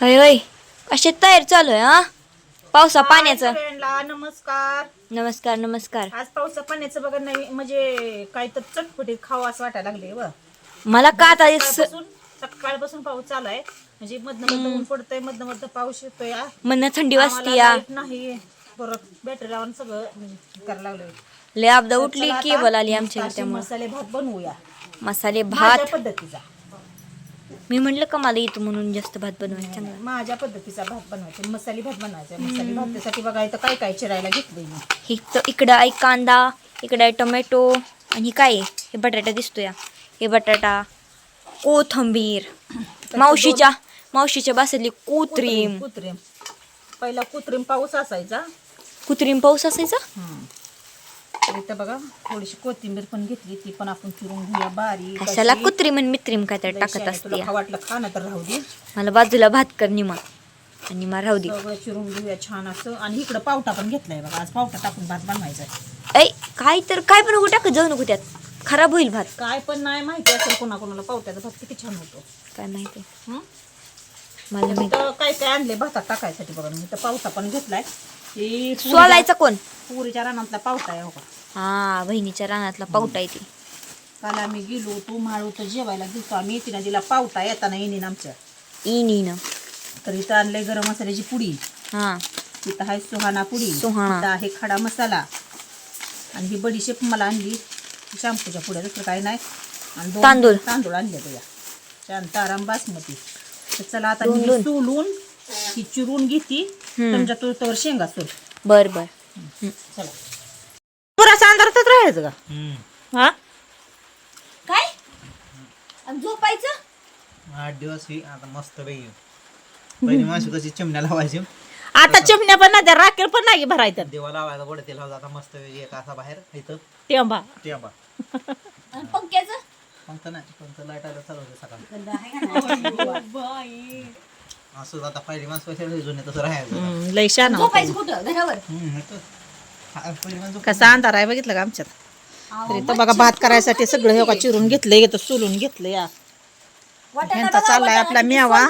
होय होय अशी तयार चालू आहे हा? पावसा पाण्याचं. सगळ्यांना नमस्कार. नमस्कार नमस्कार. आज पावसा पाण्याचं बघा नाही म्हणजे काही तर चटपटीत खावं असं वाटायला लागले व. मला का आता स- सकाळपासून सकाळपासून पाऊस चालू आहे. म्हणजे मधनं मधनं ऊन पडतंय मधनं मधनं पाऊस येतोय आ. मन थंडी आम्हाला वाजती या light नाही परत बॅटरी लावून सगळं म्हणजे करायला लागलोय. लय आपदा उठली चला आता केबल आली आमच्या मसाले भात बनवूया. मसाले माझ्या भात? पद्धतीचा. मी म्हणलं का मला येतो म्हणून जास्त भात बनवायचा चांगला माझ्या पद्धतीचा भात बनवायचा मसाली भात बनवायचा. मसाली भातासाठी बघा इथं काय काय चिरायला घेतलंय मी. ही तर इकडं आहे कांदा इकडं आहे टोमॅटो आणि काय आहे? हे बटाटा दिसतोय. हे बटाटा कोथंबीर मावशीच्या मावशीच्या बासातली कोत्रीम. कुत्रीम. पहिला कुत्रीम पाऊस असायचा. कुत्रीम पाऊस असायचा? इथं बघा थोडीशी कोथिंबीर पण घेतली ती पण आपण चिरून घेऊया बारीक कशाला अशी. कुत्रीम आणि मित्रीम काय तर टाकत असते वाटलं खा ना तर राहू दे. मला बाजूला भात कर निमा. आणि मा राहू दे. सगळं चिरून घेऊया छान असं. आणि इकडं पावटा पण घेतलाय बघा. आज पावटा टाकून भात बनवायचा आहे. ऐ काय तर काय पण नको टाकत जाऊ नको त्यात. खराब होईल भात. काय पण नाही माहिती असेल कोणाकोणाला पावट्याचा भात किती छान होतो. काय माहिती? हं? मला माहिती तर काय काय आणले भातात टाकायसाठी बघा. मी तर पावटा पण घेतलाय. ही पुरीच्या- सोलायचा कोण? पुरीच्या रानातला पावटा आहे हो का हा बहिणीच्या रानातला पावटा येते काल आम्ही गेलो तू माळू तर जेवायला गेलतो आम्ही. तिला दिला पावटा येताना येईन आमच्या. इनीनं तर इथं आणलंय गरम मसाल्याची पुडी. हा. इथं आहे सुहाना पुडी. सुहाणा. इथं आहे खडा मसाला. आणि ही बडीशेप मला आणली. शॅम्पूच्या पुड्या दुसरं काही नाही. आणि दोन तांदूळ. तांदूळ आणले तुया शांताराम बासमती. तर चला आता दोन- ही दोन. सोलून ही चिरून घेती. हम्म. तुमच्या तुळतवर शेंगा सोल. बर बर. चला. पुराच्या अंधारातच राहायचं का? हा? काय? आणि झोपायचं? आठ दिवस ही आता मस्त पैकी पहिली माणसं कशी चिमण्या लावायची. आता चिमण्या पण नाही त्या राखेल पण नाही भरायचं. देवा लावायचा गोड तेल आता मस्त पैकी एक असा बाहेर इथं. तेंबा टेंबा आणि पंख्याचं? पंख नाही पंख लाइट आलं चालवते सकाळी. असं आता पहिली माणसं कशी जुने तसं राहायचं. लय शान झोपायचं कुठं? घरावर? हम्म, इथं. हा, कसा अंधार आहे बघितलं का आमच्यात? तरी तर बघा भात करायसाठी सगळं हे बघा चिरून घेतलंय इथं सोलून घेतलं या. ह्यांचा चाललाय आपला मेवा.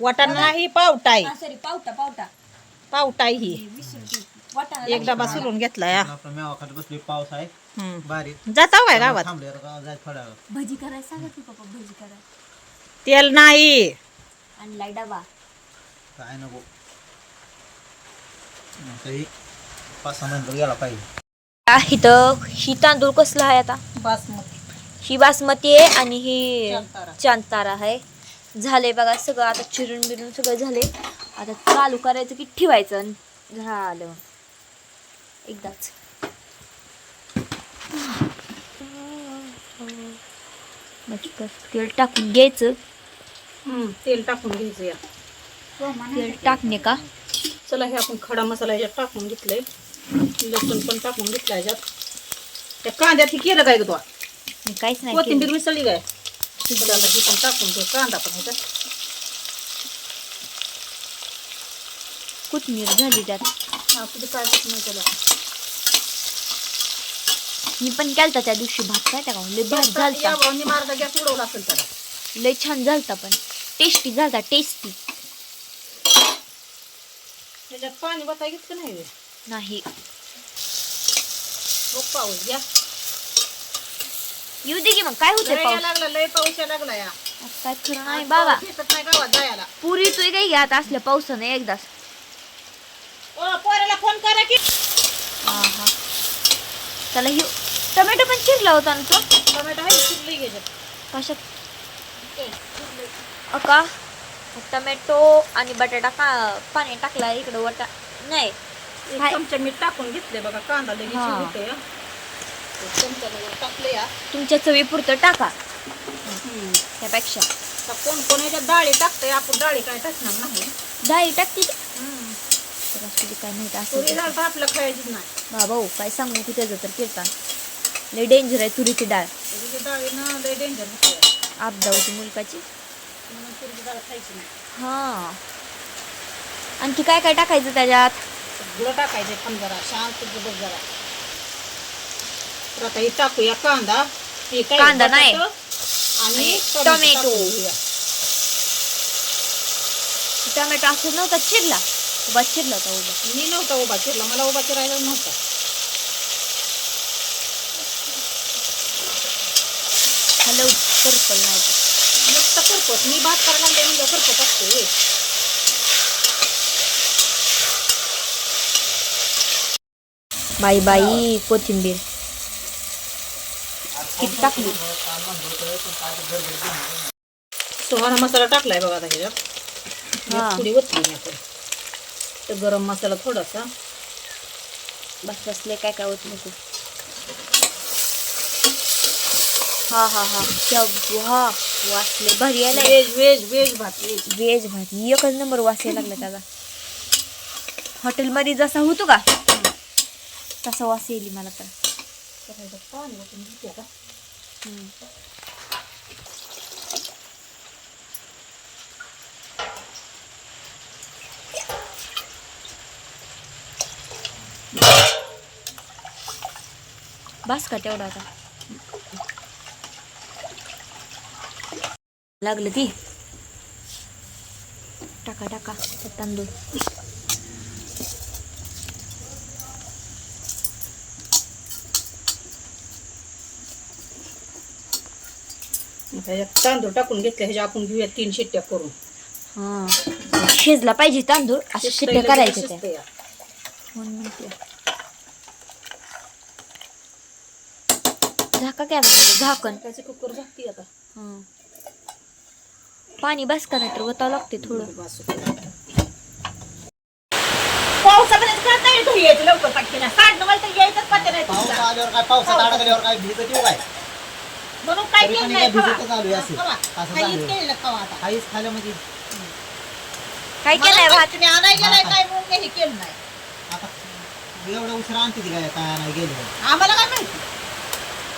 वाटाणा नाही पावटा आहे. सॉरी पावटा पावटा. पावटा आहे ही. एक डबा सोलून घेतला या. आपला मेवा खाली बसली पाऊस आहे. हम्म. बारीक. जाता काय गावात. थांबले गावात जायचं थोड्या वेळ. भजी करायला सांगा की पप्पा भजी करा तेल नाही. आणलाय डबा. काय नको. काही पाच सहा नंतर गेला पाहिजे इथं ही तांदूळ कसला आहे आता? बासमती ही बासमती आहे आणि ही चांतारा. चांतारा आहे. झाले बघा सगळं आता चिरून बिरून सगळं झाले आता चालू करायचं की ठेवायचं आणि झालं. एकदाच. मस्त तेल टाकून घ्यायचं. तेल टाकून घ्यायचं या तेल टाकणे का? चला हे आपण खडा मसाला याच्यात टाकून घेतलंय. लसूण पण टाकून घेतला याच्यात. त्या कांद्यात हे केलं काय ग तू? मी काहीच नाही केलं. कोथिंबीर मिसळली काय? आता हे पण टाकून घेऊ कांदा पण ह्याच्यात कोथिंबीर झाली त्यात. हा कुठे काय नाही त्याला मी पण केलता त्या दिवशी भात काय टाका लय भात झालता. भावांनी मार्ग गॅस उडवला असेल त्याला. लय छान झालता पण. टेस्टी झालता टेस्टी त्याच्यात पाणी बताय घेतलं नाही रे. नाही. बघ पाऊस घ्या. येऊ दे की मग. काय होते लय पाऊस? यायला लागला लय पाऊस यायला लागला या. आज काय खरं नाही बाबा. पाऊस येतच नाही गावात जायला. पुरी काही घ्या आता असल्या पावसानं एकदाच. ओ पोराला फोन करा की. हा हा त्याला हि टोमॅटो पण चिरला होता ना तो? टोमॅटो आहे चिरली घ्यायच्यात कशात? अका. टोमॅटो आणि बटाटा का पाणी टाकला इकडं वटा नाही. एक हाय. चमचा मीठ टाकून घेतले बघा कांदा लगेच हा. होते चमचा टाकले या तुमच्या चवीपुरतं टाका. त्यापेक्षा. आता कोण कोण याच्यात डाळी टाकतंय आपण डाळी काय टाकणार नाही. डाळी टाकते ती. तर असू दे काय माहिती असं तुरी डाळ तर आपल्या खायचीच नाही. बाबा हो काय सांगू की त्याचं तर कीर्तन लय डेंजर आहे तुरीची डाळ. तुरीची डाळीनं लय डेंजर होते. आपदा होती मुलकाची. म्हणून तुरीची डाळ खायची नाही. हा. आणखी काय काय टाकायचं त्याच्यात? सगळं टाकायचं पण जरा शांत बघ जरा. तर आता हे टाकूया कांदा. हे कांदा नाही. आणि टोमॅटो टोमॅटो. असं नव्हता चिरला. उभा चिरला होता उभा. मी नव्हता उभा चिरला मला उभा चिरायला नव्हता. हॅलो पर्पल नाही. नुसतं करपत मी भात करायला लागले म्हणजे करपत असते बाई बाई कोथिंबीर किती टाकली सुहाणा मसाला टाकलाय बघा आता ह्याच्यात. थोडी तर गरम मसाला थोडासा. बस बसले काय काय होत नको हा हा हा. तेव्हा वाचले भारी यायला वेज वेज वेज भात वेज. व्हेज भाजी एकच नंबर वास यायला लागला त्याचा. हॉटेलमध्ये जसा होतो का? तसा वास येईल मला तर. पाणी ओतून घेते बस का तेवढा आता? लागलं ती. टाका टाका. ते तांदूळ तांदूळ टाकून घेतले ह्याच्या आपण घेऊया तीन शिट्ट्या करून हा शिजला पाहिजे तांदूळ असं शिट्ट्या करायच्या त्या शिजतंय. म्हणून म्हटलं. झाका काय झाकण त्याचे कुकर झाकते आता हा. पाणी बस का नाही तर वतावं लागते थोडं बस. पावसापर्यंत करता येईल घरी यायचं लवकर पटकन साठ तर पाऊस. आल्यावर काय पावसात अडकल्यावर काय भिजत येऊ काय म्हणून काय तरी केलं पण नाही काय भिजतच खावा. आलोय हा, असं. खावा. असं काहीच झालं. केलेलं खावा आता. काहीच खायला म्हणजे? काय मला केलंय भात. तुम्ही आणायला हा. काय म्हणून मी हे केलं नाही. आता एवढं उशीर आणते ती काय काय नाही गेले. आम्हाला काय माहिती?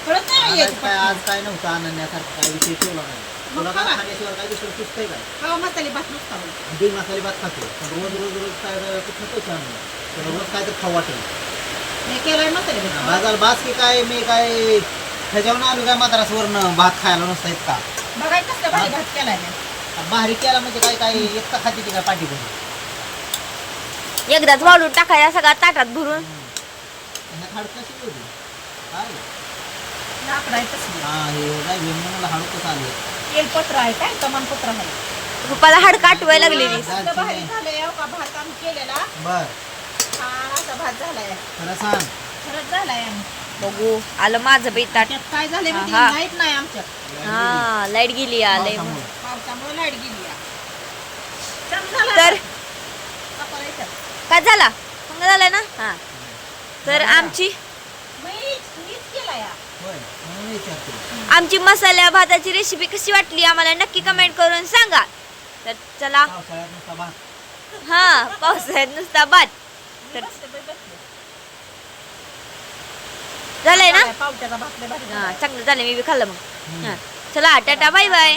कळत नाही आज काय नव्हतं आणण्यासारखं काय विषय ठेवला नाही. तुला काय खाण्याशिवाय काय दुसरं सुचतंय काय? खावा मसाले भात नुसता. बिन मसाले भात खातो. पण रोज रोज रोज काय काय कुठं पैसे आणलं तर रोज काय तर खाऊ वाटेल. मी केलाय मसाले भात. बाजार बास की काय मी काय ह्याच्यावर आलो काय मात्रासवरनं भात खायला नसता इतका बघाय कसलं भारी भात केलाय मी. भारी केला म्हणजे काय काय इतका खाते ती काय पाठी करून एकदाच वाळून टाकायला सगळा ताटात भरून. आणि हाड कशी होती? काय? लाकडं आहे तसली. हा हे काय हाड कसं आले तेलपत्र आहे काय? तमानपत्र आहे. पप्पाला हाड काटवायला लागलेली कसलं भारी झालंय हो का? भात आम्ही केलेला. बर. छान असा भात झालाय. खरं सांग. खरंच झालाय. बघू. आलं माझं बाई ताट. त्यात काय झालंय माहिती हा. लाइट नाही आमच्यात. हा लाइट गेली आलंय पावसामुळे. पावसामुळे लाइट गेली आहे. चालू झालं तर. काय झाला? मग झालाय ना? हा. तर आमची? मीच मीच केलाय. होय म्हणून विचारते. आमची मसाल्या भाताची रेसिपी कशी वाटली? आम्हाला नक्की कमेंट करून सांगा. तर चला. पावसाळ्यात नुसता भात. हा पावसाळ्यात नुसता भात. तर बाई. झालंय ना? पावट्याचा भात लय भारी. हा चांगलं झालं मी बी खाल्लं मग. हा. चला टाटा बाय बाय